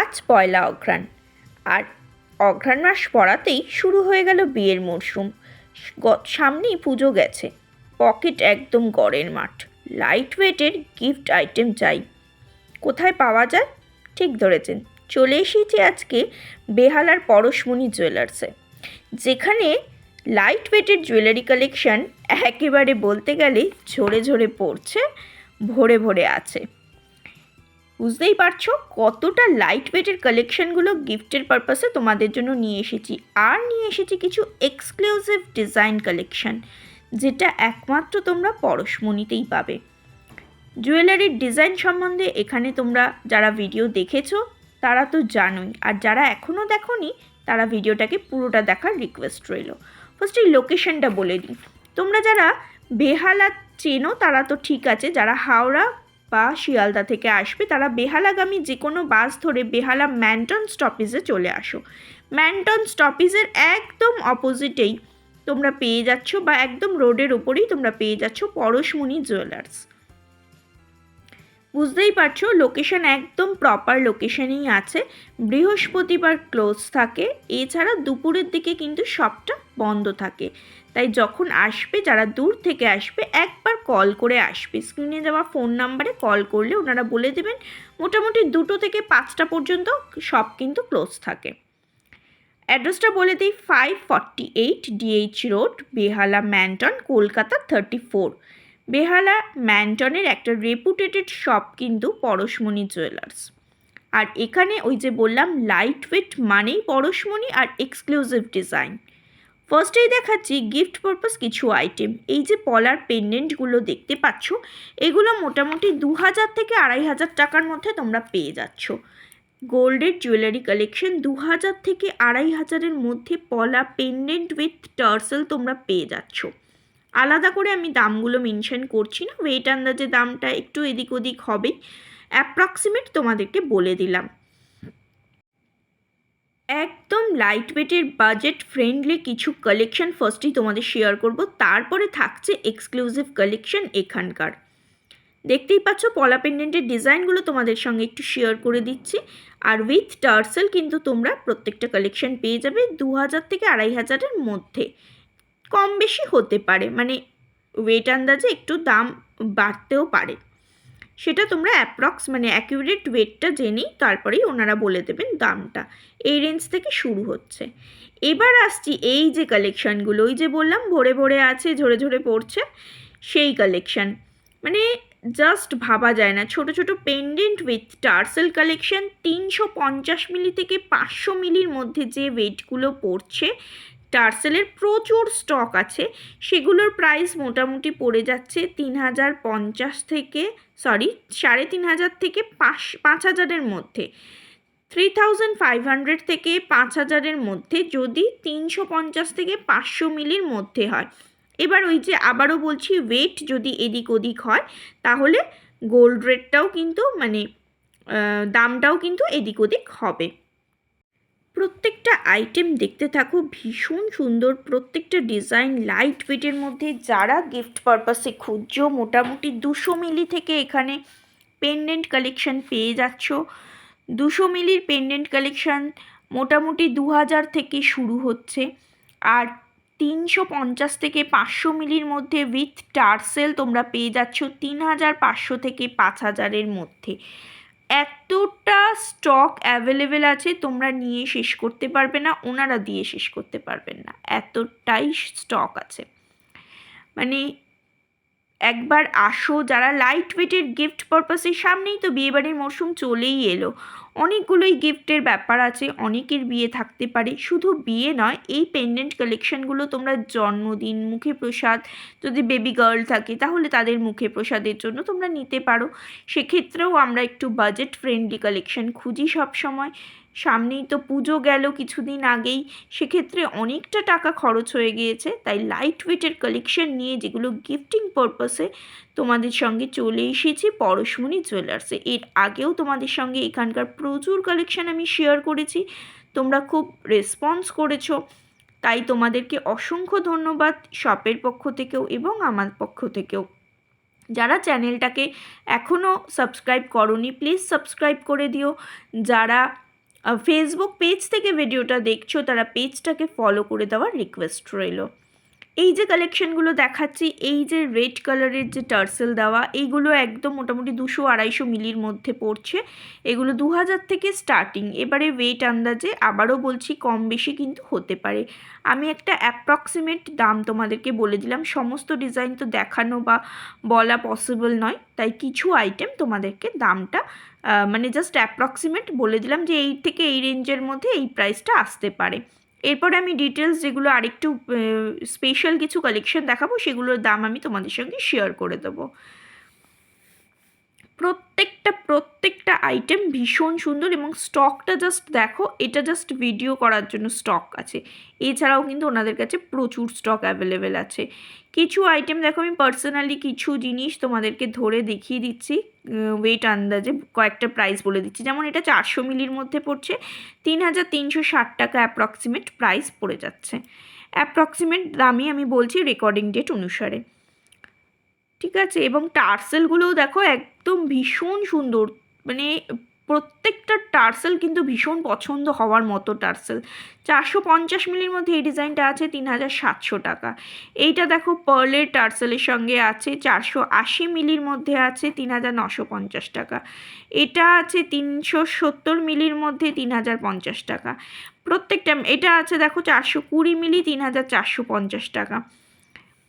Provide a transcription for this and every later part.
আজ পয়লা অঘ্রাণ। আর অঘ্রাণ মাস পড়াতেই শুরু হয়ে গেল বিয়ের মরশুম। সামনেই পুজো গেছে। পকেট একদম গড়ের মাঠ। লাইট ওয়েটের গিফট আইটেম চাই। কোথায় পাওয়া যায়? ঠিক ধরেছেন। চলে এসেছি আজকে বেহালার পরশমণি জুয়েলার্সে যেখানে লাইট ওয়েটের জুয়েলারি কালেকশন একেবারে বলতে গেলে ঝরে ঝরে পড়ছে, ভরে ভরে আছে। বুঝতেই পারছ কতটা লাইট ওয়েটের কালেকশনগুলো গিফটের পারপাসে তোমাদের জন্য নিয়ে এসেছি। আর নিয়ে এসেছি কিছু এক্সক্লুসিভ ডিজাইন কালেকশন যেটা একমাত্র তোমরা পরশমণিতেই পাবে। জুয়েলারির ডিজাইন সম্বন্ধে এখানে তোমরা যারা ভিডিও দেখেছ, তারা তো জানোই। আর যারা এখনও দেখোনি, তারা ভিডিওটাকে পুরোটা দেখার রিকোয়েস্ট রইল। ফার্স্ট এই লোকেশনটা বলে দিই। তোমরা যারা বেহালা চেনো, তারা তো ঠিক আছে। যারা হাওড়া বা শিয়ালদা থেকে আসবে, তারা বেহালাগামী যে কোনো বাস ধরে বেহালা ম্যান্টন স্টপেজে চলে আসো। ম্যান্টন স্টপেজের একদম অপোজিটেই তোমরা পেয়ে যাচ্ছ বা একদম রোডের ওপরেই তোমরা পেয়ে যাচ্ছ পরশমণি জুয়েলার্স। বুঝতেই পারছ, লোকেশন একদম প্রপার লোকেশনেই আছে। বৃহস্পতিবার ক্লোজ থাকে, এছাড়া দুপুরের দিকে কিন্তু সবটা বন্ধ থাকে। তাই যখন আসবে, যারা দূর থেকে আসবে, একবার কল করে আসবে। স্ক্রিনে দেওয়া ফোন নাম্বারে কল করলে ওনারা বলে দেবেন, মোটামুটি দুটো থেকে পাঁচটা পর্যন্ত সব কিন্তু ক্লোজ থাকে। অ্যাড্রেসটা বলে দিই five forty eight DH road Behala Manton Kolkata thirty four Behala ম্যান্টনের একটা রেপুটেটেড শপ কিন্তু পরশমণি জুয়েলার্স আর এখানে ওই যে বললাম লাইট ওয়েট মানেই পরশমণি আর এক্সক্লুসিভ ডিজাইন ফার্স্টেই দেখাচ্ছি গিফট পারপাস কিছু আইটেম এই যে পলার পেন্ডেন্টগুলো দেখতে পাচ্ছ, এগুলো মোটামুটি দু হাজার থেকে আড়াই হাজার টাকার মধ্যে তোমরা পেয়ে যাচ্ছ। গোল্ডের জুয়েলারি কালেকশন দু হাজার থেকে আড়াই হাজারের মধ্যে পলা পেন্ডেন্ট উইথ টার্সেল তোমরা পেয়ে যাচ্ছ। আলাদা করে আমি দামগুলো মেনশন করছি না ওয়েট আন্দাজে দামটা একটু এদিক ওদিক হবেই অ্যাপ্রক্সিমেট তোমাদেরকে বলে দিলাম। একদম লাইট ওয়েটের বাজেট ফ্রেন্ডলি কিছু কালেকশন ফার্স্টই তোমাদের শেয়ার করব। তারপরে থাকছে এক্সক্লুসিভ কালেকশন এখানকার। দেখতেই পাচ্ছ পলা পেন্ডেন্টের ডিজাইনগুলো তোমাদের সঙ্গে একটু শেয়ার করে দিচ্ছি। আর উইথ টার্সেল কিন্তু তোমরা প্রত্যেকটা কালেকশন পেয়ে যাবে দু হাজার থেকে আড়াই হাজারের মধ্যে। কম বেশি হতে পারে মানে ওয়েট আন্দাজে একটু দাম বাড়তেও পারে। সেটা তোমরা অ্যাপ্রক্স মানে অ্যাকিউরেট ওয়েটটা জেনেই তারপরেই ওনারা বলে দেবেন দামটা। এই রেঞ্জ থেকে শুরু হচ্ছে। এবার আসছি এই যে কালেকশানগুলো ওই যে বললাম ভরে ভরে আছে, ঝরে ঝরে পড়ছে, সেই কালেকশান মানে জাস্ট ভাবা যায় না। ছোট ছোট পেন্ডেন্ট উইথ টার্সেল কালেকশন তিনশো পঞ্চাশ মিলি থেকে পাঁচশো মিলির মধ্যে যে ওয়েটগুলো পড়ছে টার্সেলের প্রচুর স্টক আছে, সেগুলোর প্রাইস মোটামুটি পড়ে যাচ্ছে তিন হাজার পঞ্চাশ থেকে সরি সাড়ে তিন হাজার থেকে পাঁচ পাঁচ হাজারের মধ্যে। থ্রি থাউজেন্ড ফাইভ হান্ড্রেড থেকে পাঁচ হাজারের মধ্যে, যদি তিনশো পঞ্চাশ থেকে পাঁচশো মিলির মধ্যে হয়। এবার ওই যে আবারও বলছি ওয়েট যদি এদিক ওদিক হয়, তাহলে গোল্ড রেটটাও কিন্তু মানে দামটাও কিন্তু এদিক ওদিক হবে। প্রত্যেকটা আইটেম দেখতে থাকো, ভীষণ সুন্দর। প্রত্যেকটা ডিজাইন লাইট ওয়েটের মধ্যে যারা গিফট পারপাসে খুঁজছো, মোটামুটি দুশো মিলি থেকে এখানে পেন্ডেন্ট কালেকশান পেয়ে যাচ্ছ। দুশো মিলির পেন্ডেন্ট কালেকশান মোটামুটি দু হাজার থেকে শুরু হচ্ছে। আর তিনশো পঞ্চাশ থেকে পাঁচশো মিলির মধ্যে উইথ টার্সেল তোমরা পেয়ে যাচ্ছ তিন হাজার পাঁচশো থেকে পাঁচ হাজারের মধ্যে। এতটা স্টক অ্যাভেলেবেল আছে, তোমরা নিয়ে শেষ করতে পারবে না, ওনারা দিয়ে শেষ করতে পারবেন না। এতটাই স্টক আছে। মানে একবার আসো, যারা লাইট ওয়েটের গিফট পারপাসের সামনেই তো বিয়েবাড়ির মরশুম চলেই এলো। অনেকগুলোই গিফটের ব্যাপার আছে, অনেকের বিয়ে থাকতে পারে। শুধু বিয়ে নয়, এই পেন্ডেন্ট কালেকশনগুলো তোমরা জন্মদিন, মুখে প্রসাদ, যদি বেবি গার্ল থাকে, তাহলে তাদের মুখে প্রসাদের জন্য তোমরা নিতে পারো। সেক্ষেত্রেও আমরা একটু বাজেট ফ্রেন্ডলি কালেকশন খুঁজি সব সময় সামনেই তো পুজো গেল কিছুদিন আগেই। সেক্ষেত্রে অনেকটা টাকা খরচ হয়ে গিয়েছে, তাই লাইট ওয়েটের কালেকশন নিয়ে যেগুলো গিফটিং পারপাসে তোমাদের সঙ্গে চলে এসেছি, পরশমণি জুয়েলার্সে এর আগেও তোমাদের সঙ্গে এখানকার প্রচুর কালেকশন আমি শেয়ার করেছি, তোমরা খুব রেসপন্স করেছ। তাই তোমাদেরকে অসংখ্য ধন্যবাদ শপের পক্ষ থেকেও এবং আমার পক্ষ থেকেও। যারা চ্যানেলটাকে এখনও সাবস্ক্রাইব করনি প্লিজ সাবস্ক্রাইব করে দিও। যারা ফেসবুক পেজ থেকে ভিডিওটা দেখছ, তারা পেজটাকে ফলো করে দেওয়ার রিকোয়েস্ট রইল। এই যে কালেকশনগুলো দেখাচ্ছি, এই যে রেড কালারের যে টার্সেল দেওয়া এইগুলো একদম মোটামুটি দুশো আড়াইশো মিলির মধ্যে পড়ছে। এগুলো দু হাজার থেকে স্টার্টিং এবারে ওয়েট আন্দাজে আবারও বলছি কম বেশি কিন্তু হতে পারে। আমি একটা অ্যাপ্রক্সিমেট দাম তোমাদেরকে বলে দিলাম, সমস্ত ডিজাইন তো দেখানো বা বলা পসিবল নয়, তাই কিছু আইটেম তোমাদেরকে দামটা মানে জাস্ট অ্যাপ্রক্সিমেট বলে দিলাম যে এই থেকে এই রেঞ্জের মধ্যে এই প্রাইসটা আসতে পারে। এরপরে আমি ডিটেলস যেগুলো আরেকটু স্পেশাল কিছু কালেকশন দেখাবো, সেগুলোর দাম আমি তোমাদের সঙ্গে শেয়ার করে দেবো। প্রত্যেকটা প্রত্যেকটা আইটেম ভীষণ সুন্দর এবং স্টকটা জাস্ট দেখো, এটা জাস্ট ভিডিও করার জন্য স্টক আছে। এছাড়াও কিন্তু ওনাদের কাছে প্রচুর স্টক অ্যাভেলেবেল আছে। কিছু আইটেম দেখো, আমি পার্সোনালি কিছু জিনিস তোমাদেরকে ধরে দেখিয়ে দিচ্ছি ওয়েট আন্দাজে কয়েকটা প্রাইস বলে দিচ্ছি। যেমন এটা চারশো মিলির মধ্যে পড়ছে, তিন হাজার তিনশো ষাট টাকা অ্যাপ্রক্সিমেট প্রাইস পড়ে যাচ্ছে। অ্যাপ্রক্সিমেট দামই আমি বলছি রেকর্ডিং ডেট অনুসারে। ঠিক আছে? এবং টার্সেলগুলোও দেখো একদম ভীষণ সুন্দর। মানে প্রত্যেকটা টার্সেল কিন্তু ভীষণ পছন্দ হওয়ার মতো টার্সেল। চারশো পঞ্চাশ মিলির মধ্যে এই ডিজাইনটা আছে, তিন হাজার সাতশো টাকা। এইটা দেখো পার্লের টার্সেলের সঙ্গে আছে, চারশো আশি মিলির মধ্যে আছে, তিন হাজার নশো পঞ্চাশ টাকা। এটা আছে তিনশো সত্তর মিলির মধ্যে, তিন হাজার পঞ্চাশ টাকা। প্রত্যেকটা, এটা আছে দেখো চারশো কুড়ি মিলি, তিন হাজার চারশো পঞ্চাশ টাকা।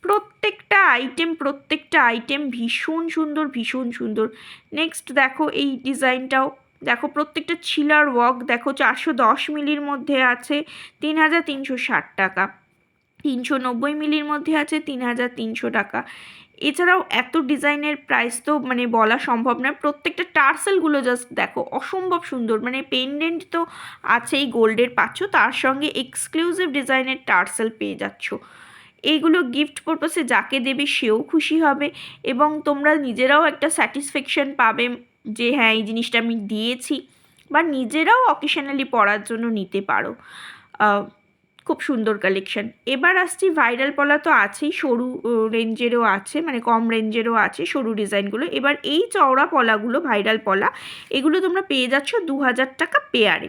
প্রত্যেকটা আইটেম প্রত্যেকটা আইটেম ভীষণ সুন্দর ভীষণ সুন্দর। নেক্সট দেখো এই ডিজাইনটাও দেখো প্রত্যেকটা ছিলার ওয়ার্ক দেখো চারশো দশ মিলির মধ্যে আছে তিন হাজার তিনশো ষাট টাকা। তিনশো নব্বই মিলির মধ্যে আছে তিন হাজার তিনশো টাকা। এছাড়াও এত ডিজাইনের প্রাইস তো মানে বলা সম্ভব নয় প্রত্যেকটা টার্সেলগুলো জাস্ট দেখো অসম্ভব সুন্দর। মানে পেন্ডেন্ট তো আছেই গোল্ডের পাচ্ছ, তার সঙ্গে এক্সক্লুসিভ ডিজাইনের টার্সেল পেয়ে যাচ্ছ। এইগুলো গিফট পারপাসে যাকে দেবে সেও খুশি হবে এবং তোমরা নিজেরাও একটা স্যাটিসফ্যাকশান পাবে যে হ্যাঁ এই জিনিসটা আমি দিয়েছি বা নিজেরাও অকেশনালি পড়ার জন্য নিতে পারো। খুব সুন্দর কালেকশন এবার আসছি ভাইরাল পলা তো আছেই, সরু রেঞ্জেরও আছে মানে কম রেঞ্জেরও আছে সরু ডিজাইনগুলো। এবার এই চওড়া পলাগুলো ভাইরাল পলা, এগুলো তোমরা পেয়ে যাচ্ছ দু হাজার টাকা পেয়ারে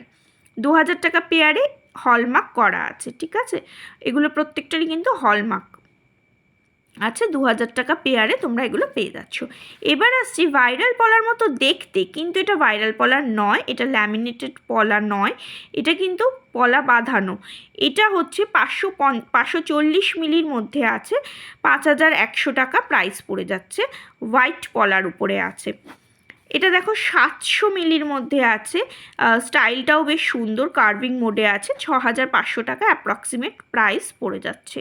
দু হাজার টাকা পেয়ারে হলমার্ক করা আছে, ঠিক আছে? এগুলো প্রত্যেকটারই কিন্তু হলমার্ক আচ্ছা দু হাজার টাকা পেয়ারে তোমরা এগুলো পেয়ে যাচ্ছ। এবার আসছি ভাইরাল পলার মতো দেখতে, কিন্তু এটা ভাইরাল পলার নয়, এটা ল্যামিনেটেড পলা নয়, এটা কিন্তু পলা বাঁধানো। এটা হচ্ছে পাঁচশো পন, পাঁচশো চল্লিশ মিলির মধ্যে আছে, পাঁচ হাজার একশো টাকা প্রাইস পড়ে যাচ্ছে হোয়াইট পলার উপরে আছে। এটা দেখো সাতশো মিলির মধ্যে আছে। স্টাইলটাও বেশ সুন্দর কার্ভিং মোডে আছে। ছ হাজার পাঁচশো টাকা অ্যাপ্রক্সিমেট প্রাইস পড়ে যাচ্ছে।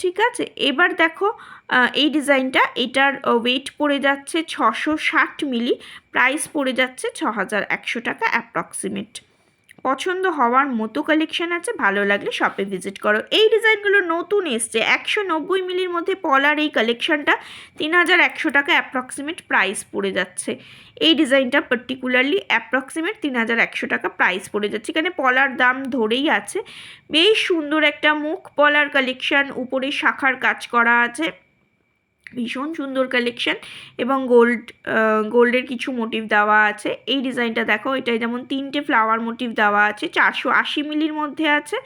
ঠিক আছে? এবার দেখো এই ডিজাইনটা, এটার ওয়েট পড়ে যাচ্ছে ছশো ষাট মিলি। প্রাইস পড়ে যাচ্ছে ছ হাজার একশো টাকা অ্যাপ্রক্সিমেট পছন্দ হওয়ার মতো কালেকশন আছে, ভালো লাগলে শপে ভিজিট করো। এই ডিজাইনগুলো নতুন এসছে, একশো নব্বই মিলির মধ্যে পলার এই কালেকশনটা তিন হাজার একশো টাকা অ্যাপ্রক্সিমেট প্রাইস পড়ে যাচ্ছে। এই ডিজাইনটা পার্টিকুলারলি অ্যাপ্রক্সিমেট তিন হাজার একশো টাকা প্রাইস পড়ে যাচ্ছে। এখানে পলার দাম ধরেই আছে। বেশ সুন্দর একটা মুখ পলার কালেকশন উপরে শাখার কাজ করা আছে। ভীষণ সুন্দর কালেকশন এবং গোল্ড গোল্ডের কিছু মোটিভ দেওয়া আছে। এই ডিজাইনটা দেখো এটাই যেমন তিনটে ফ্লাওয়ার মোটিভ দেওয়া আছে, চারশো আশি মিলির মধ্যে আছে।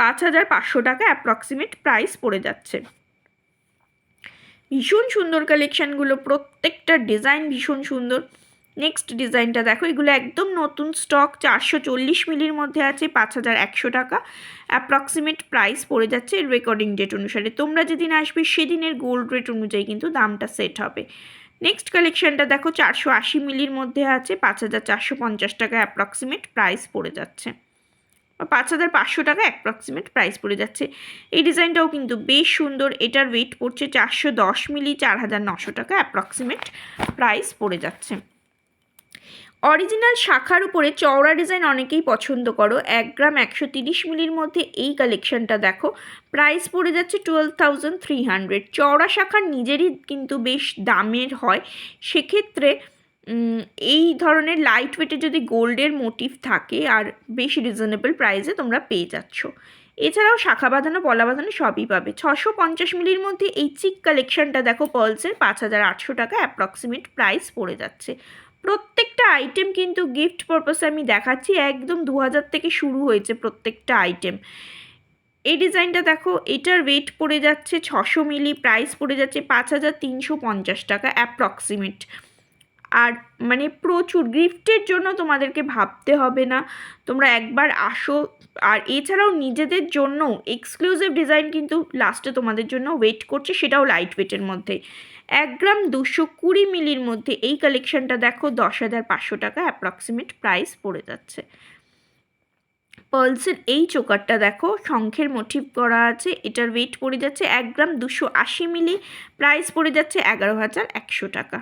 পাঁচ হাজার পাঁচশো টাকা অ্যাপ্রক্সিমেট প্রাইস পড়ে যাচ্ছে। ভীষণ সুন্দর কালেকশানগুলো প্রত্যেকটা ডিজাইন ভীষণ সুন্দর। নেক্সট ডিজাইনটা দেখো, এগুলো একদম নতুন স্টক চারশো চল্লিশ মিলির মধ্যে আছে, পাঁচ হাজার একশো টাকা। অ্যাপ্রক্সিমেট প্রাইস পড়ে যাচ্ছে রেকর্ডিং ডেট অনুসারে। তোমরা যেদিন আসবে সেদিনের গোল্ড রেট অনুযায়ী কিন্তু দামটা সেট হবে। নেক্সট কালেকশনটা দেখো, চারশো আশি মিলির মধ্যে আছে, পাঁচ হাজার চারশো পঞ্চাশ টাকা অ্যাপ্রক্সিমেট প্রাইস পড়ে যাচ্ছে। পাঁচ হাজার পাঁচশো টাকা অ্যাপ্রক্সিমেট প্রাইস পড়ে যাচ্ছে। এই ডিজাইনটাও কিন্তু বেশ সুন্দর, এটার ওয়েট পড়ছে চারশো দশ মিলি, চার হাজার নশো টাকা অ্যাপ্রক্সিমেট প্রাইস পড়ে যাচ্ছে। অরিজিনাল শাখার উপরে চওড়া ডিজাইন অনেকেই পছন্দ করো। এক গ্রাম একশো তিরিশ মিলির মধ্যে এই কালেকশনটা দেখো। প্রাইস পড়ে যাচ্ছে টুয়েলভ থাউজেন্ড থ্রি হান্ড্রেড চওড়া শাখার নিজেরই কিন্তু বেশ দামের হয়। সেক্ষেত্রে এই ধরনের লাইট ওয়েটে যদি গোল্ডের মোটিভ থাকে, আর বেশ রিজনেবল প্রাইসে তোমরা পেয়ে যাচ্ছ। এছাড়াও শাখা বাঁধানো, পলা বাঁধানো সবই পাবে। ছশো পঞ্চাশ মিলির মধ্যে এই চিক কালেকশনটা দেখো পার্লসের পাঁচ হাজার আটশো টাকা অ্যাপ্রক্সিমেট প্রাইস পড়ে যাচ্ছে। প্রত্যেকটা আইটেম কিন্তু গিফট পারপাসে আমি দেখাচ্ছি, একদম দু হাজার থেকে শুরু হয়েছে প্রত্যেকটা আইটেম এই ডিজাইনটা দেখো, এটার ওয়েট পড়ে যাচ্ছে ছশো মিলি প্রাইস পড়ে যাচ্ছে পাঁচ হাজার তিনশো পঞ্চাশ টাকা অ্যাপ্রক্সিমেট আর মানে প্রচুর গিফটের জন্য তোমাদেরকে ভাবতে হবে না, তোমরা একবার আসো। আর এছাড়াও নিজেদের জন্য এক্সক্লুসিভ ডিজাইন কিন্তু লাস্টে তোমাদের জন্য ওয়েট করছে, সেটাও লাইট ওয়েটের মধ্যে। এক গ্রাম দুশো কুড়ি মিলির মধ্যে এই কালেকশনটা দেখো, দশ হাজার পাঁচশো টাকা অ্যাপ্রক্সিমেট প্রাইস পড়ে যাচ্ছে। পার্লসের এই চোকারটা দেখো, শঙ্খের মোটিভ করা আছে, এটার ওয়েট পড়ে যাচ্ছে এক গ্রাম দুশো আশি মিলি। প্রাইস পড়ে যাচ্ছে এগারো হাজার একশো টাকা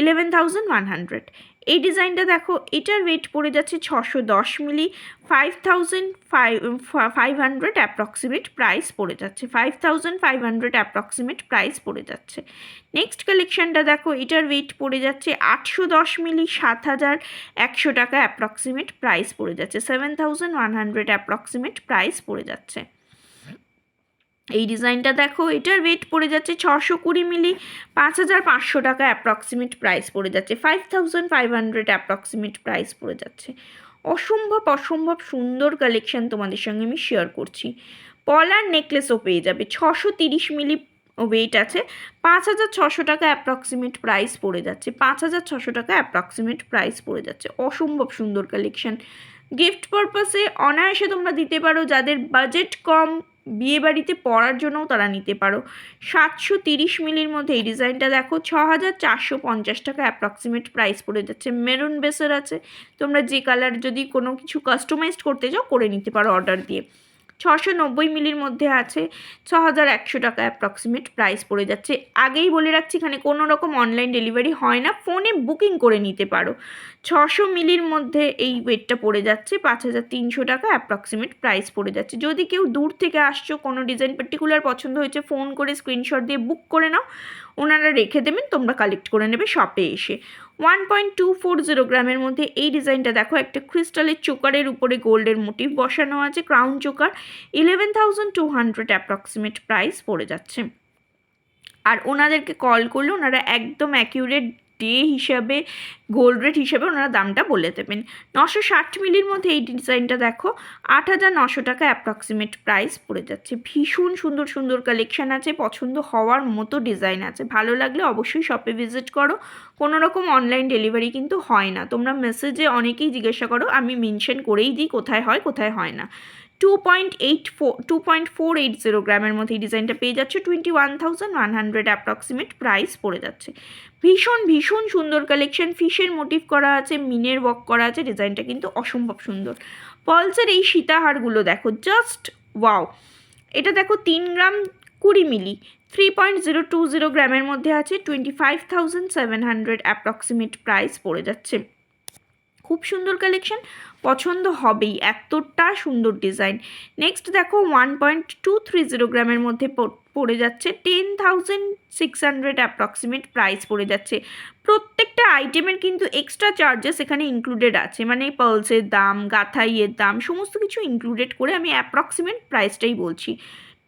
ইলেভেন থাউজেন্ড ওয়ান হান্ড্রেড এই ডিজাইনটা দেখো, এটার ওয়েট পড়ে যাচ্ছে ছশো দশ milli five thousand five five hundred approximate price পড়ে যাচ্ছে five thousand five hundred approximate price পড়ে যাচ্ছে। নেক্সট কালেকশানটা দেখো, এটার ওয়েট পড়ে যাচ্ছে আটশো দশ মিলি, সাত হাজার একশো টাকা অ্যাপ্রক্সিমেট প্রাইস পড়ে যাচ্ছে seven thousand one hundred approximate price পড়ে যাচ্ছে। এই ডিজাইনটা দেখো, এটার ওয়েট পড়ে যাচ্ছে ছশো কুড়ি মিলি, পাঁচ হাজার পাঁচশো টাকা অ্যাপ্রক্সিমেট প্রাইস পড়ে যাচ্ছে five thousand five hundred approximate price পড়ে যাচ্ছে। অসম্ভব অসম্ভব সুন্দর কালেকশান তোমাদের সঙ্গে আমি শেয়ার করছি। পলার নেকলেসও পেয়ে যাবে, ছশো তিরিশ মিলি ওয়েট আছে, পাঁচ হাজার ছশো টাকা অ্যাপ্রক্সিমেট প্রাইস পড়ে যাচ্ছে, পাঁচ হাজার ছশো টাকা অ্যাপ্রক্সিমেট প্রাইস পড়ে যাচ্ছে। অসম্ভব সুন্দর কালেকশন গিফট পারপাসে অনায়াসে তোমরা দিতে পারো। যাদের বাজেট কম, বিয়েবাড়িতে পরার জন্যও তারা নিতে পারো। সাতশো তিরিশ মিলির মধ্যে এই ডিজাইনটা দেখো ছ হাজার চারশো পঞ্চাশ টাকা অ্যাপ্রক্সিমেট প্রাইস পড়ে যাচ্ছে। মেরুন বেসের আছে, তোমরা যে কালার যদি কোনো কিছু কাস্টমাইজড করতে চাও, করে নিতে পারো অর্ডার দিয়ে। ছশো নব্বই মিলির মধ্যে আছে। ছ হাজার একশো টাকা অ্যাপ্রক্সিমেট প্রাইস পড়ে যাচ্ছে। আগেই বলে রাখছি, এখানে কোনো রকম অনলাইন ডেলিভারি হয় না। ফোনে বুকিং করে নিতে পারো। ছশো মিলির মধ্যে এই ওয়েটটা পড়ে যাচ্ছে। পাঁচ হাজার তিনশো টাকা অ্যাপ্রক্সিমেট প্রাইস পড়ে যাচ্ছে। যদি কেউ দূর থেকে আসছো, কোনো ডিজাইন পার্টিকুলার পছন্দ হয়েছে ফোন করে স্ক্রিনশট দিয়ে বুক করে নাও। ওনারা রেখে দেবেন, তোমরা কালেক্ট করে নেবে শপে এসে। One point two four zero গ্রামের মধ্যে এই ডিজাইনটা দেখো, একটা ক্রিস্টালের চোকারের উপরে গোল্ডের মোটিভ বসানো আছে crown choker eleven thousand two hundred approximate price পড়ে যাচ্ছে। আর ওনাদেরকে কল করলে ওনারা একদম অ্যাকিউরেট ডে হিসাবে গোল্ড রেট হিসাবে ওনারা দামটা বলে দেবেন। নশো ষাট মিলির মধ্যে এই ডিজাইনটা দেখো, আট হাজার নশো টাকা অ্যাপ্রক্সিমেট প্রাইস পড়ে যাচ্ছে। ভীষণ সুন্দর সুন্দর কালেকশান আছে, পছন্দ হওয়ার মতো ডিজাইন আছে। ভালো লাগলে অবশ্যই শপে ভিজিট করো। কোনো রকম অনলাইন ডেলিভারি কিন্তু হয় না। তোমরা মেসেজে অনেকেই জিজ্ঞাসা করো, আমি মেনশন করেই দিই, কোথায় হয় কোথায় হয় না। Two point eight four two point four eight zero গ্রামের মধ্যে এই ডিজাইনটা পেয়ে যাচ্ছে। Twenty one thousand one hundred approximate price পড়ে যাচ্ছে। ভীষণ ভীষণ সুন্দর কালেকশন ফিশের মোটিভ করা আছে মিনের ওয়ার্ক করা আছে ডিজাইনটা কিন্তু অসম্ভব সুন্দর। পলসের এই সীতাহারগুলো দেখো জাস্ট ওয়াও এটা দেখো তিন গ্রাম কুড়ি milli three point zero two zero গ্রামের মধ্যে আছে twenty five thousand seven hundred approximate price পড়ে যাচ্ছে। খুব সুন্দর কালেকশন পছন্দ হবেই, এতটা সুন্দর ডিজাইন নেক্সট দেখো one point two three zero গ্রামের মধ্যে পড়ে যাচ্ছে। Ten thousand six hundred approximate price পড়ে যাচ্ছে। প্রত্যেকটা আইটেমের কিন্তু এক্সট্রা চার্জেস এখানে ইনক্লুডেড আছে। মানে পার্লসের দাম গাথাইয়ের দাম, সমস্ত কিছু ইনক্লুডেড করে আমি অ্যাপ্রক্সিমেট প্রাইসটাই বলছি।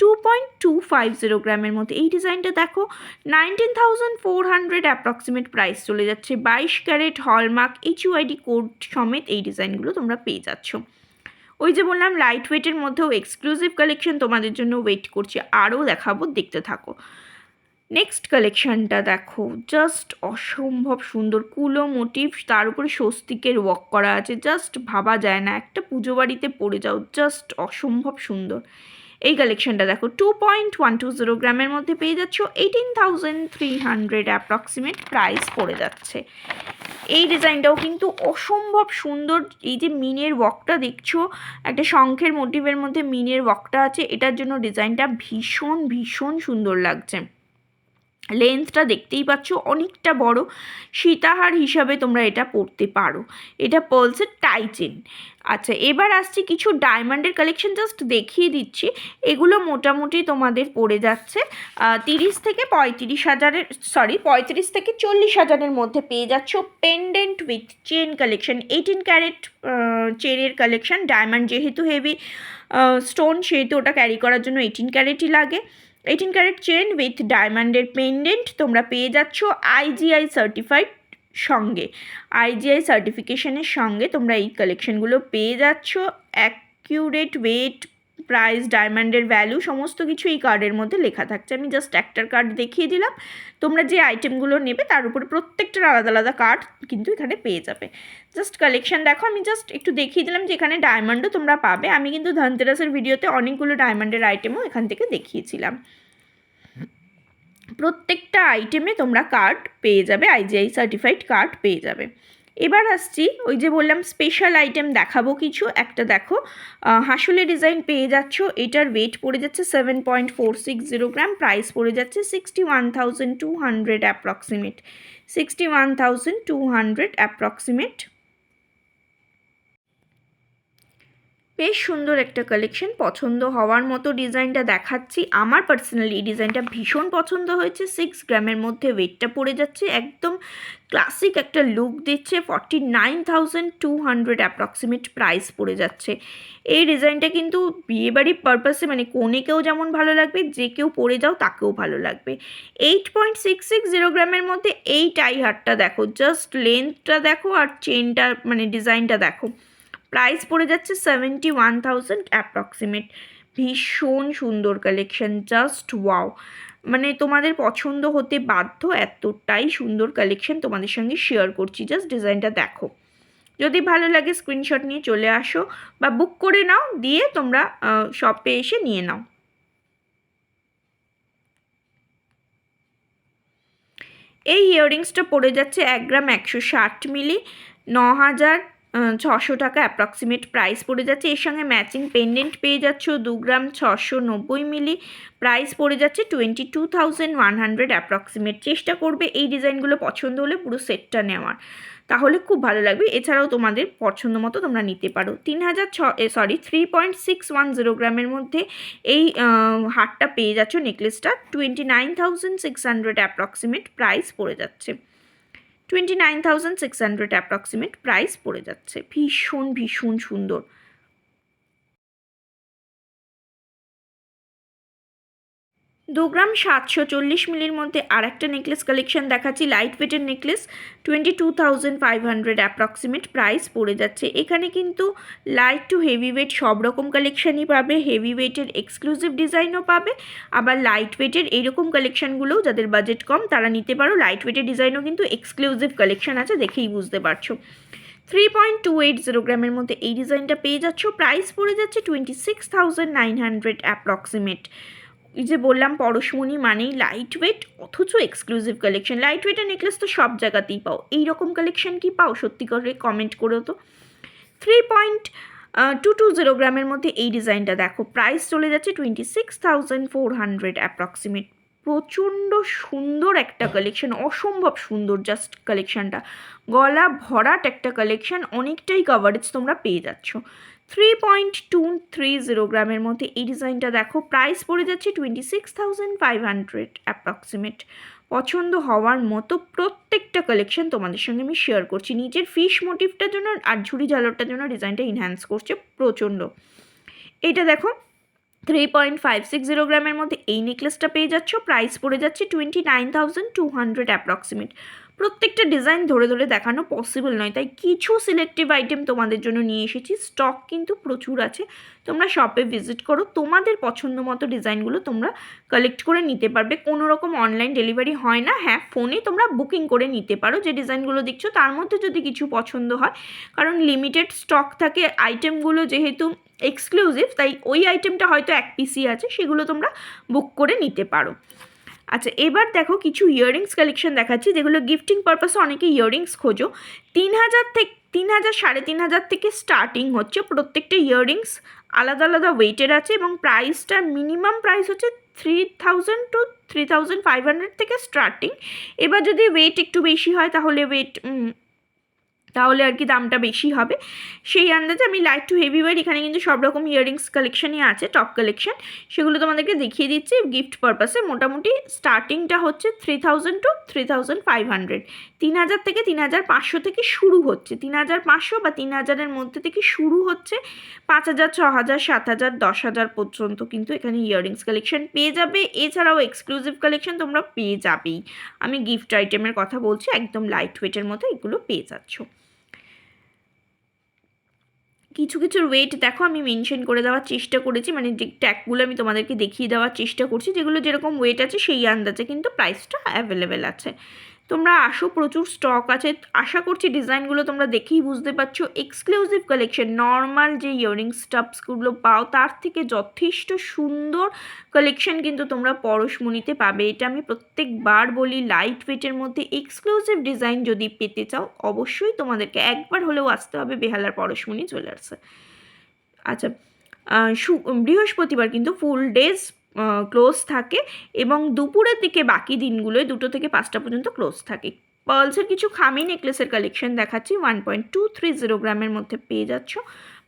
Two point two five zero গ্রামের মধ্যে। এই ডিজাইনটা দেখো nineteen thousand four hundred approximate price চলে যাচ্ছে। বাইশ carat hallmark H UID code সমেত এই ডিজাইনগুলো তোমরা পেয়ে যাচ্ছ। ওই যে বললাম লাইট ওয়েটের মধ্যেও এক্সক্লুসিভ কালেকশন তোমাদের জন্য ওয়েট করছি, আরও দেখাবো, দেখতে থাকো। নেক্সট কালেকশানটা দেখো জাস্ট অসম্ভব সুন্দর, কুলো মোটিভ তার উপরে স্বস্তিকের ওয়াক করা আছে জাস্ট ভাবা যায় না, একটা পুজো বাড়িতে পড়ে যাও জাস্ট অসম্ভব সুন্দর। এই কালেকশনটা দেখো two point one two zero গ্রামের মধ্যে পেয়ে যাচ্ছ eighteen thousand three hundred approximate price পড়ে যাচ্ছে। এই ডিজাইনটাও কিন্তু অসম্ভব সুন্দর, এই যে মিনের ওয়াকটা দেখছ, একটা শঙ্খের মোটিভের মধ্যে মিনের ওয়াকটা আছে, এটার জন্য ডিজাইনটা ভীষণ ভীষণ সুন্দর লাগছে। লেন্থটা দেখতেই পাচ্ছ, অনেকটা বড় সীতাহার হিসাবে তোমরা এটা পরতে পারো। এটা পার্লসের টাইচেন আচ্ছা এবার আসছি কিছু ডায়মন্ডের কালেকশন জাস্ট দেখিয়ে দিচ্ছি। এগুলো মোটামুটি তোমাদের পড়ে যাচ্ছে তিরিশ থেকে পঁয়ত্রিশ হাজারের সরি পঁয়ত্রিশ থেকে চল্লিশ হাজারের মধ্যে পেয়ে যাচ্ছ pendant with chain collection eighteen carat চেনের কালেকশন ডায়মন্ড যেহেতু হেভি স্টোন সেহেতু ওটা ক্যারি করার জন্য এইটিন ক্যারেটই লাগে। এইটিন ক্যারেট চেন উইথ ডায়মন্ডের পেন্ডেন্ট তোমরা পেয়ে যাচ্ছ আইজিআই সার্টিফাইড সঙ্গে। আইজিআই সার্টিফিকেশনের সঙ্গে তোমরা এই কালেকশনগুলো পেয়ে যাচ্ছ। অ্যাকিউরেট ওয়েট প্রাইস ডায়মন্ডের ভ্যালু সমস্ত কিছু এই কার্ডের মধ্যে লেখা থাকছে। আমি জাস্ট একটার কার্ড দেখিয়ে দিলাম। তোমরা যে আইটেমগুলো নেবে তার উপরে প্রত্যেকটার আলাদা আলাদা কার্ড কিন্তু এখানে পেয়ে যাবে। জাস্ট কালেকশন দেখো, আমি জাস্ট একটু দেখিয়ে দিলাম যে এখানে ডায়মন্ডও তোমরা পাবে। আমি কিন্তু ধনতেরাসের ভিডিওতে অনেকগুলো ডায়মন্ডের আইটেমও এখান থেকে দেখিয়েছিলাম। প্রত্যেকটা আইটেমে তোমরা কার্ড পেয়ে যাবে আইজিআই সার্টিফাইড কার্ড পেয়ে যাবে। এবার আসছি ওই যে বললাম স্পেশাল আইটেম দেখাবো কিছু। একটা দেখো হাসুলে ডিজাইন পেয়ে যাচ্ছ, এটার ওয়েট পড়ে যাচ্ছে seven point four six zero gram price পড়ে যাচ্ছে sixty one thousand two hundred approximate sixty one thousand two hundred approximate বেশ সুন্দর একটা কালেকশন পছন্দ হওয়ার মতো ডিজাইনটা দেখাচ্ছি। আমার পার্সোনালি এই ডিজাইনটা ভীষণ পছন্দ হয়েছে। সিক্স গ্রামের মধ্যে ওয়েটটা পড়ে যাচ্ছে। একদম ক্লাসিক একটা লুক দিচ্ছে। Forty nine thousand two hundred approximate price পড়ে যাচ্ছে। এই ডিজাইনটা কিন্তু বিয়েবাড়ির পারপাসে মানে কনেকেও যেমন ভালো লাগবে, যে কেউ পরে যাও তাকেও ভালো লাগবে। Eight point six six zero গ্রামের মধ্যে এই টাই হারটা দেখো। জাস্ট লেন্থটা দেখো আর চেনটা মানে ডিজাইনটা দেখো। প্রাইস পড়ে যাচ্ছে সেভেন্টি ওয়ান থাউজেন্ড অ্যাপ্রক্সিমেট ভীষণ সুন্দর কালেকশন জাস্ট ওয়াও মানে তোমাদের পছন্দ হতে বাধ্য, এতটাই সুন্দর কালেকশন তোমাদের সঙ্গে শেয়ার করছি। জাস্ট ডিজাইনটা দেখো। যদি ভালো লাগে স্ক্রিনশট নিয়ে চলে আসো বা বুক করে নাও, দিয়ে তোমরা শপে এসে নিয়ে নাও। এই ইয়াররিংসটা পড়ে যাচ্ছে এক গ্রাম একশো ষাট মিলি ন হাজার ছশো টাকা অ্যাপ্রক্সিমেট প্রাইস পড়ে যাচ্ছে। এর সঙ্গে ম্যাচিং পেন্ডেন্ট পেয়ে যাচ্ছ দু গ্রাম ছশো নব্বই মিলি। প্রাইস পড়ে যাচ্ছে twenty two thousand one hundred approximate চেষ্টা করবে এই ডিজাইনগুলো পছন্দ হলে পুরো সেটটা নেওয়ার। তাহলে খুব ভালো লাগবে। এছাড়াও তোমাদের পছন্দ মতো তোমরা নিতে পারো। তিন হাজার ছ sorry three point six one zero গ্রামের মধ্যে এই হারটা পেয়ে যাচ্ছ। নেকলেসটা twenty nine thousand six hundred approximate price পড়ে যাচ্ছে। Twenty nine thousand six hundred approximate price পড়ে যাচ্ছে। ভীষণ ভীষণ সুন্দর। দু গ্রাম সাতশো চল্লিশ মিলির মধ্যে আর একটা নেকলেস কালেকশন দেখাচ্ছি লাইট ওয়েটের necklace twenty two thousand five hundred approximate price পড়ে যাচ্ছে। এখানে কিন্তু লাইট টু হেভি ওয়েট সব রকম কালেকশানই পাবে হেভি ওয়েটের এক্সক্লুসিভ ডিজাইনও পাবে, আবার লাইট ওয়েটের এইরকম কালেকশানগুলোও যাদের বাজেট কম, তারা নিতে পারো। লাইট ওয়েটের ডিজাইনও কিন্তু এক্সক্লুসিভ কালেকশান আছে, দেখেই বুঝতে পারছ। Three point two eight zero গ্রামের মধ্যে এই ডিজাইনটা পেয়ে যাচ্ছ। প্রাইস পড়ে যাচ্ছে twenty six thousand nine hundred approximate এই যে বললাম, পরশমণি মানেই লাইট ওয়েট অথচ এক্সক্লুসিভ কালেকশন লাইট ওয়েটের নেকলেস তো সব জায়গাতেই পাও। এইরকম কালেকশন কি পাও? সত্যি করে কমেন্ট করো তো। Three point two two zero গ্রামের মধ্যে এই ডিজাইনটা দেখো। প্রাইস চলে যাচ্ছে twenty six thousand four hundred approximate প্রচণ্ড সুন্দর একটা কালেকশন অসম্ভব সুন্দর জাস্ট কালেকশনটা গলা ভরাট একটা কালেকশন অনেকটাই কভারেজ তোমরা পেয়ে যাচ্ছ। Three point two three zero গ্রামের মধ্যে এই ডিজাইনটা দেখো। প্রাইস পড়ে যাচ্ছে twenty six thousand five hundred approximate পছন্দ হওয়ার মতো প্রত্যেকটা কালেকশন তোমাদের সঙ্গে আমি শেয়ার করছি। নিজের ফিশ মোটিভটার জন্য আর ঝুড়ি ঝালরটার জন্য ডিজাইনটা ইনহ্যান্স করছে প্রচণ্ড। এইটা দেখো three point five six zero গ্রামের মধ্যে এই নেকলেসটা পেয়ে যাচ্ছ। প্রাইস পড়ে যাচ্ছে twenty nine thousand two hundred approximate প্রত্যেকটা ডিজাইন ধরে ধরে দেখানো পসিবল নয়। তাই কিছু সিলেক্টিভ আইটেম তোমাদের জন্য নিয়ে এসেছি। স্টক কিন্তু প্রচুর আছে। তোমরা শপে ভিজিট করো। তোমাদের পছন্দ মতো ডিজাইনগুলো তোমরা কালেক্ট করে নিতে পারবে। কোনো রকম অনলাইন ডেলিভারি হয় না। হ্যাঁ ফোনে তোমরা বুকিং করে নিতে পারো যে ডিজাইনগুলো দেখছ। তার মধ্যে যদি কিছু পছন্দ হয়, কারণ লিমিটেড স্টক থাকে আইটেমগুলো যেহেতু এক্সক্লুসিভ তাই ওই আইটেমটা হয়তো এক পিসি আছে, সেগুলো তোমরা বুক করে নিতে পারো। আচ্ছা এবার দেখো কিছু ইয়াররিংস কালেকশন দেখাচ্ছি, যেগুলো গিফটিং পারপাসে অনেকে ইয়াররিংস খোঁজো। তিন হাজার থেকে তিন হাজার, সাড়ে তিন হাজার থেকে স্টার্টিং হচ্ছে, প্রত্যেকটা ইয়াররিংস আলাদা আলাদা ওয়েটের আছে এবং প্রাইসটা মিনিমাম প্রাইস হচ্ছে three thousand to three thousand five hundred থেকে স্টার্টিং এবার যদি ওয়েট একটু বেশি হয়, তাহলে ওয়েট তাহলে আর কি দামটা বেশি হবে। সেই আন্দাজে আমি লাইট টু হেভি ওয়েট এখানে কিন্তু সব রকম ইয়াররিংস কালেকশনই আছে টপ কালেকশন সেগুলো তোমাদেরকে দেখিয়ে দিচ্ছি গিফট পারপাসে মোটামুটি স্টার্টিংটা হচ্ছে three thousand to three thousand five hundred তিন হাজার থেকে তিন হাজার পাঁচশো থেকে শুরু হচ্ছে। তিন হাজার পাঁচশো বা তিন হাজারের মধ্যে থেকে শুরু হচ্ছে পাঁচ হাজার ছ হাজার, সাত হাজার, দশ হাজার পর্যন্ত কিন্তু এখানে ইয়াররিংস কালেকশন পেয়ে যাবে। এছাড়াও এক্সক্লুসিভ কালেকশন তোমরা পেয়ে যাবেই। আমি গিফট আইটেমের কথা বলছি, একদম লাইট ওয়েটের মধ্যে এগুলো পেয়ে যাচ্ছ। কিছু কিছু ওয়েট দেখো, আমি মেনশন করে দেওয়ার চেষ্টা করেছি। মানে যে ট্যাগগুলো আমি তোমাদেরকে দেখিয়ে দেওয়ার চেষ্টা করছি, যেগুলো যেরকম ওয়েট আছে, সেই আন্দাজে কিন্তু প্রাইসটা অ্যাভেলেবেল আছে। তোমরা আসো, প্রচুর স্টক আছে। আশা করছি ডিজাইনগুলো তোমরা দেখেই বুঝতে পারছ। এক্সক্লুসিভ কালেকশন নর্মাল যে ইয়ারিং স্টাফসগুলো পাও, তার থেকে যথেষ্ট সুন্দর কালেকশন কিন্তু তোমরা পরশমণিতে পাবে। এটা আমি প্রত্যেকবার বলি লাইট ওয়েটের মধ্যে এক্সক্লুসিভ ডিজাইন যদি পেতে চাও, অবশ্যই তোমাদেরকে একবার হলেও আসতে হবে বেহালার পরশমণি জুয়েলার্সে আচ্ছা বৃহস্পতিবার কিন্তু ফুল ডেজ ক্লোজ থাকে এবং দুপুরের দিকে বাকি দিনগুলোয় দুটো থেকে পাঁচটা পর্যন্ত ক্লোজ থাকে। পার্লসের কিছু খামি নেকলেসের কালেকশন দেখাচ্ছি one point two three zero গ্রামের মধ্যে পেয়ে যাচ্ছ।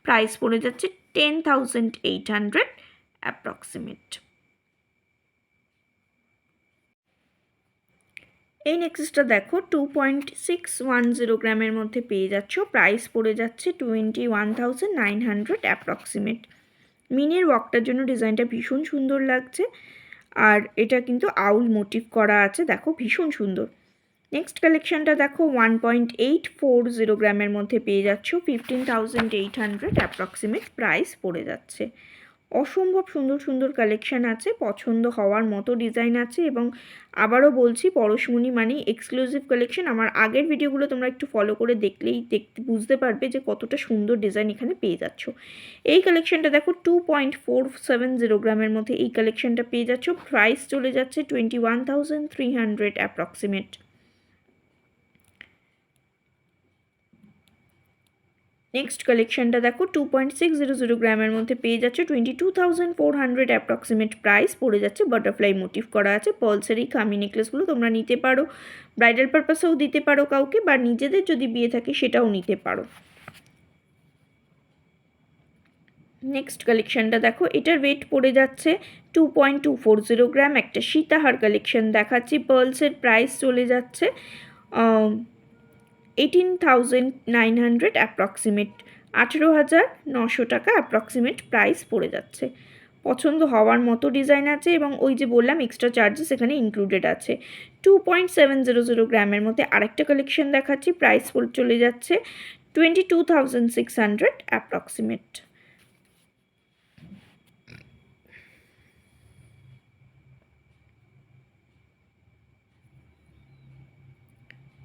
প্রাইস পড়ে যাচ্ছে ten thousand eight hundred approximate এই নেক্সেসটা দেখো two point six one zero গ্রামের মধ্যে পেয়ে যাচ্ছ। প্রাইস পড়ে যাচ্ছে twenty one thousand nine hundred approximate মিনের ওয়াকটার জন্য ডিজাইনটা ভীষণ সুন্দর লাগছে। আর এটা কিন্তু আউল মোটিভ করা আছে, দেখো ভীষণ সুন্দর। নেক্সট কালেকশানটা দেখো one point eight four zero গ্রামের মধ্যে পেয়ে যাচ্ছ। Fifteen thousand eight hundred approximate price পড়ে যাচ্ছে। অসম্ভব সুন্দর সুন্দর কালেকশান আছে, পছন্দ হওয়ার মতো ডিজাইন আছে এবং আবারও বলছি পরশমণি মানে এক্সক্লুসিভ কালেকশন আমার আগের ভিডিওগুলো তোমরা একটু ফলো করে দেখলেই দেখতে, বুঝতে পারবে যে কতটা সুন্দর ডিজাইন এখানে পেয়ে যাচ্ছ। এই কালেকশনটা দেখো two point four seven zero গ্রামের মধ্যে এই কালেকশনটা পেয়ে যাচ্ছ। প্রাইস চলে যাচ্ছে twenty one thousand three hundred approximate next কালেকশনটা দেখো two point six zero zero গ্রামের মধ্যে পেয়ে যাচ্ছে twenty two thousand four hundred approximate price পড়ে যাচ্ছে বাটারফ্লাই মোটিভ করা আছে পলসের কামি নেকলেসগুলো তোমরা নিতে পারো ব্রাইডাল পারপাসেও দিতে পারো কাউকে, বা নিজেদের যদি বিয়ে থাকে সেটাও নিতে পারো। নেক্সট কালেকশানটা দেখো, এটার ওয়েট পড়ে যাচ্ছে two point two four zero gram একটা সীতাহার কালেকশান দেখাচ্ছি পার্লসের প্রাইস চলে যাচ্ছে eighteen thousand nine hundred approximate আঠেরো হাজার নশো টাকা অ্যাপ্রক্সিমেট প্রাইস পড়ে যাচ্ছে। পছন্দ হওয়ার মতো ডিজাইন আছে এবং ওই যে বললাম এক্সট্রা চার্জেস এখানে ইনক্লুডেড আছে। Two point seven zero zero গ্রামের মধ্যে আরেকটা কালেকশন দেখাচ্ছি প্রাইস চলে যাচ্ছে twenty two thousand six hundred approximate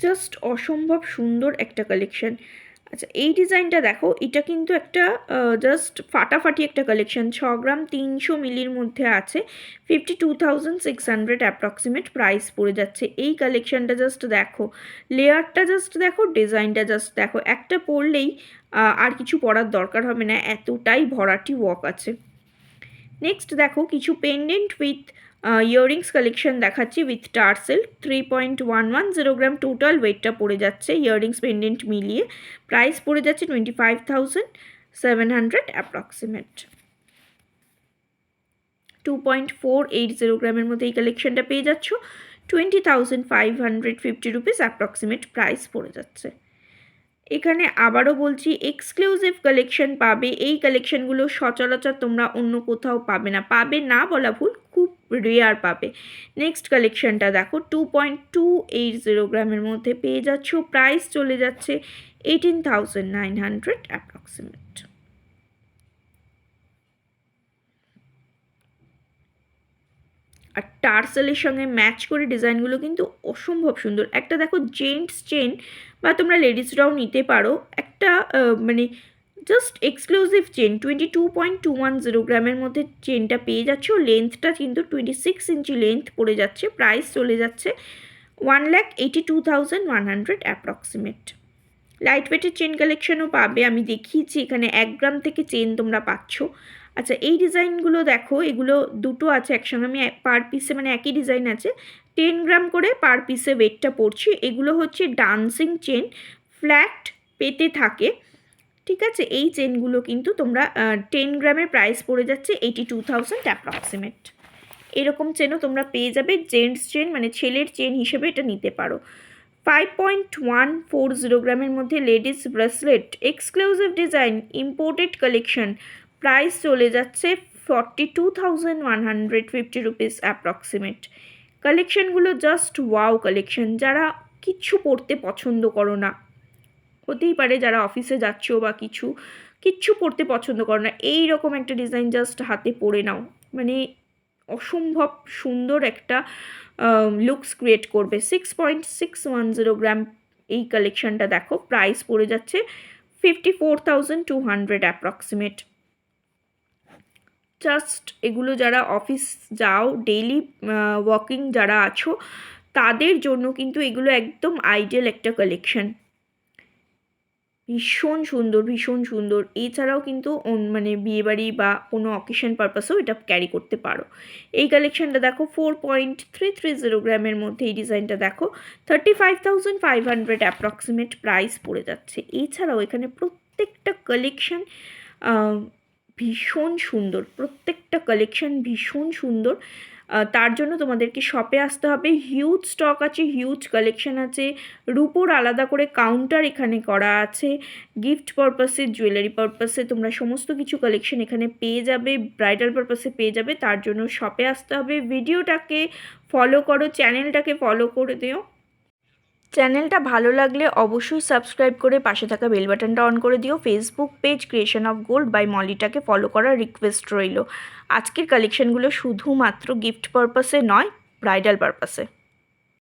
just অসম্ভব সুন্দর একটা কালেকশন আচ্ছা এই ডিজাইনটা দেখো, এটা কিন্তু একটা জাস্ট ফাটাফাটি একটা কালেকশন ছ গ্রাম তিনশো মিলির মধ্যে আছে। Fifty two thousand six hundred approximate price পড়ে যাচ্ছে। এই কালেকশনটা জাস্ট দেখো। লেয়ারটা জাস্ট দেখো ডিজাইনটা জাস্ট দেখো। একটা পরলেই আর কিছু পরার দরকার হবে না। এতটাই ভরাটি ওয়াক আছে। নেক্সট দেখো, কিছু পেন্ডেন্ট উইথ ইয়াররিংস কালেকশন দেখাচ্ছি with tassel three point one one zero gram total ওয়েটটা পড়ে যাচ্ছে ইয়াররিংস পেন্ডেন্ট মিলিয়ে। প্রাইস পড়ে যাচ্ছে twenty five thousand seven hundred approximate two point four eight zero গ্রামের মধ্যে এই কালেকশনটা পেয়ে যাচ্ছ twenty thousand five hundred fifty rupees approximate price পড়ে যাচ্ছে। এখানে আবারও বলছি এক্সক্লুসিভ কালেকশন পাবে। এই কালেকশনগুলো সচরাচর তোমরা অন্য কোথাও পাবে না। পাবে না বলা ভুল, খুব রেয়ার পাবে। নেক্সট কালেকশনটা দেখো two point two eight zero গ্রামের মধ্যে পেয়ে যাচ্ছ। প্রাইস চলে যাচ্ছে eighteen thousand nine hundred approximate আর টার্সেলের সঙ্গে ম্যাচ করে ডিজাইনগুলো কিন্তু অসম্ভব সুন্দর। একটা দেখো জেন্টস চেন বা তোমরা লেডিসরাও নিতে পারো। একটা মানে just exclusive chain twenty two point two one zero গ্রামের মধ্যে চেনটা পেয়ে যাচ্ছে। ও লেন্থটা কিন্তু টোয়েন্টি সিক্স ইঞ্চি লেন্থ পড়ে যাচ্ছে। প্রাইস চলে যাচ্ছে one lakh eighty two thousand one hundred approximate light ওয়েটের চেন কালেকশনও পাবে। আমি দেখিয়েছি এখানে এক গ্রাম থেকে চেন তোমরা পাচ্ছ। আচ্ছা এই ডিজাইনগুলো দেখো। এগুলো দুটো আছে একসঙ্গে। আমি পার পিসে মানে একই ডিজাইন আছে। টেন গ্রাম করে পার পিসে ওয়েটটা পড়ছি। এগুলো হচ্ছে ডান্সিং চেন ফ্ল্যাট পেতে থাকে। ঠিক আছে? এই চেনগুলো কিন্তু তোমরা টেন গ্রামের প্রাইস পড়ে যাচ্ছে এইটি টু থাউজেন্ড অ্যাপ্রক্সিমেট এরকম চেনও তোমরা পেয়ে যাবে জেন্টস চেন মানে ছেলের চেন হিসেবে এটা নিতে পারো। Five point one four zero গ্রামের মধ্যে ladies bracelet exclusive design imported collection price চলে যাচ্ছে forty two thousand one hundred fifty rupees approximate কালেকশানগুলো just wow collection যারা কিচ্ছু পড়তে পছন্দ করো না। হতেই পারে যারা অফিসে যাচ্ছো বা কিছু কিচ্ছু পড়তে পছন্দ করো না এই রকম একটা ডিজাইন জাস্ট হাতে পরে নাও। মানে অসম্ভব সুন্দর একটা লুকস ক্রিয়েট করবে। Six point six one zero gram এই কালেকশানটা দেখো প্রাইস পড়ে যাচ্ছে fifty four thousand two hundred approximate just এগুলো যারা অফিস যাও ডেইলি ওয়াকিং যারা আছো, তাদের জন্য কিন্তু এগুলো একদম আইডিয়াল একটা কালেকশন ভীষণ সুন্দর ভীষণ সুন্দর। এছাড়াও কিন্তু মানে বিয়েবাড়ি বা কোনো অকেশন পারপাসেও এটা ক্যারি করতে পারো। এই কালেকশনটা দেখো four point three three zero গ্রামের মধ্যে এই ডিজাইনটা দেখো thirty five thousand five hundred approximate price পড়ে যাচ্ছে। এছাড়াও এখানে প্রত্যেকটা কালেকশন ভীষণ সুন্দর, প্রত্যেকটা কালেকশন ভীষণ সুন্দর। তার জন্য তোমাদেরকে শপে আসতে হবে। হিউজ স্টক আছে হিউজ কালেকশন আছে। রুপোর আলাদা করে কাউন্টার এখানে করা আছে। গিফট পারপাসে জুয়েলারি পারপাসে তোমরা সমস্ত কিছু কালেকশন এখানে পেয়ে যাবে ব্রাইডাল পারপাসে পেয়ে যাবে। তার জন্য শপে আসতে হবে। ভিডিওটাকে ফলো করো চ্যানেলটাকে ফলো করে দিও। চ্যানেলটা ভালো লাগলে অবশ্যই সাবস্ক্রাইব করে পাশে থাকা বেল বাটনটা অন করে দিও। Facebook page creation of gold by মলিটাকে follow করার রিকোয়েস্ট রইল। আজকের কালেকশনগুলো শুধুমাত্র গিফট পারপাসে নয় ব্রাইডাল পারপাসে